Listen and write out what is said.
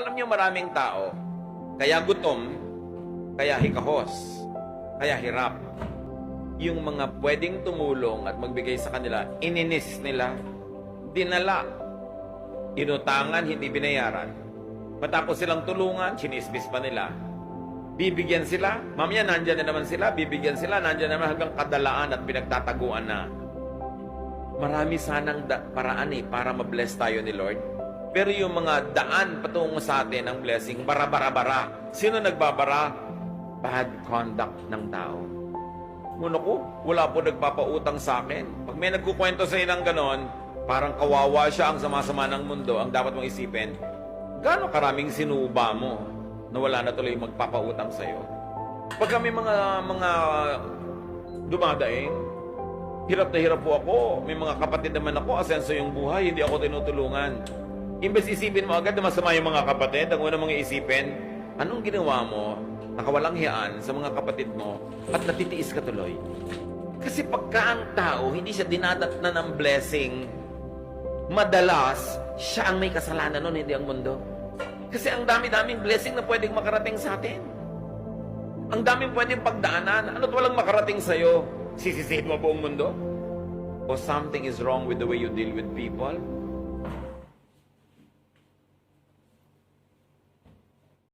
Alam niyo maraming tao, kaya gutom, kaya hikahos, kaya hirap. Yung mga pwedeng tumulong at magbigay sa kanila, ininis nila, dinala, inutangan, hindi binayaran. Matapos silang tulungan, chinismis pa nila. Bibigyan sila, mamaya nandyan na naman sila, bibigyan sila, nandyan naman hanggang kadalaan at pinagtataguan na. Marami sanang paraan eh para ma-bless tayo ni Lord. Pero yung mga daan patungo sa atin ng blessing, bara-bara-bara. Sino nagbabara? Bad conduct ng tao. Muno ko, wala po nagpapautang sa akin. Pag may nagkukwento sa ng ganon, parang kawawa siya ang sama-sama ng mundo. Ang dapat mong isipin, gaano karaming sinuba mo na wala na tuloy magpapautang sa'yo? Pag kami mga, mga dumadaing, hirap na hirap po ako. May mga kapatid naman ako, asenso yung buhay, hindi ako tinutulungan. Imbes isipin mo agad na masama yung mga kapatid, ang una mong isipin, anong ginawa mo, nakawalang hiyaan sa mga kapatid mo, at natitiis ka tuloy. Kasi pagka ang tao, hindi siya dinadatna ng blessing, madalas, siya ang may kasalanan nun, hindi ang mundo. Kasi ang dami-daming blessing na pwedeng makarating sa atin. Ang daming pwedeng pagdaanan. Ano't walang makarating sa'yo? Sisisihin mo buong mundo? O something is wrong with the way you deal with people?